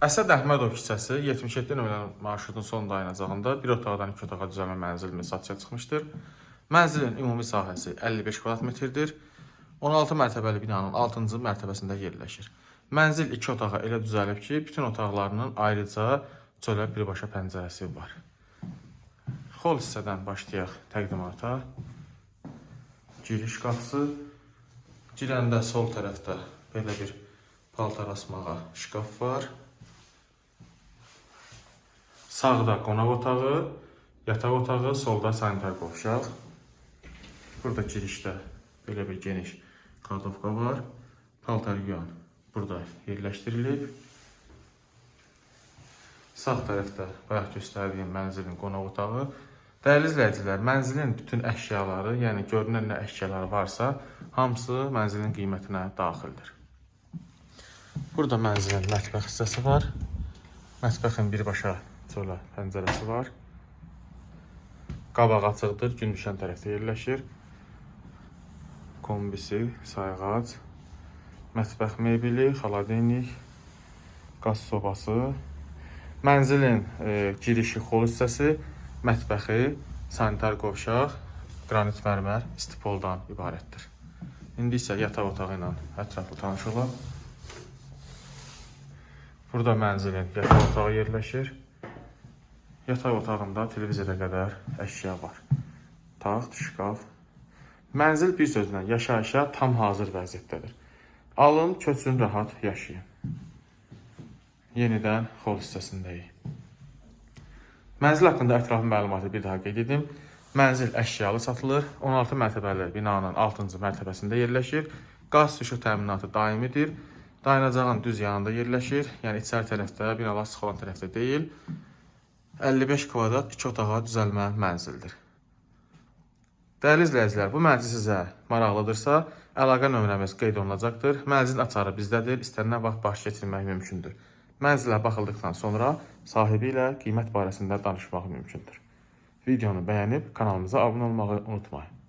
Əsəd Əhmədov küçəsi 77 nömrəli marşrutun son dayanacağında bir otaqdan iki otağa düzəlmə mənzilimiz satışa çıxmışdır. Mənzilin ümumi sahəsi 55 kvadrat metrdir. 16 mərtəbəli binanın 6-cı mərtəbəsində yerləşir. Mənzil 2 otağa elə düzəlib ki, bütün otaqlarının ayrıca çölə birbaşa pəncərəsi var. Xol hissədən başlayaq təqdimata. Giriş qapısı. Girəndə sol tərəfdə belə bir paltar asmağa şkaf var. Sağda qonaq otağı, yataq otağı, solda sanitar qovşaq. Burada girişdə belə bir geniş kladovka var. Paltar yuyan burada yerləşdirilib. Sağ tərəfdə bayaq göstərdiyim mənzilin qonaq otağı. Dəyərli izləyicilər, mənzilin bütün əşyaları, yəni görünən nə əşyalar varsa, hamısı mənzilin qiymətinə daxildir. Burada mənzilin mətbəx hissəsi var. Mətbəxin birbaşa çölə pəncərəsi var. Qabaq açıqdır, gün düşən tərəfdə yerləşir. Kombisi, sayğac, mətbəx mebeli, xaladenik, qaz sobası, mənzilin e, girişi xol hissəsi, mətbəxi, sanitar qovşaq, qranit mərmər, istipoldan ibarətdir. İndi isə yataq otağı ilə ətraflı tanış olaq. Burada mənzilin yataq otağı yerləşir. Yataq otağında televizora qədər əşya var. Taxt, şkaf. Mənzil bir sözlə yaşayışa tam hazır vəziyyətdədir. Alın, köçün, rahat yaşayın. Yenidən xol hissəsindəyik. Mənzil haqqında ətraflı məlumatı bir daha qeyd edim. Mənzil əşyalı satılır. 16 mərtəbəli binanın 6-cı mərtəbəsində yerləşir. Qaz su təminatı daimidir. Dayanacağın düz yanında yerləşir. Yəni içəri tərəfdə, binalar sıx olan tərəfdə deyil. 55 kvadrat 2 otağa düzəlmə mənzildir. Dəyərli izləyicilər, bu mənzil sizə maraqlıdırsa, əlaqə nömrəmiz qeyd olunacaqdır. Mənzil açarı bizdədir. İstənilən vaxt baş keçirmək mümkündür. Mənzilə baxıldıqdan sonra sahibi ilə qiymət barəsində danışmaq mümkündür. Videonu bəyənib kanalımıza abunə olmağı unutmayın.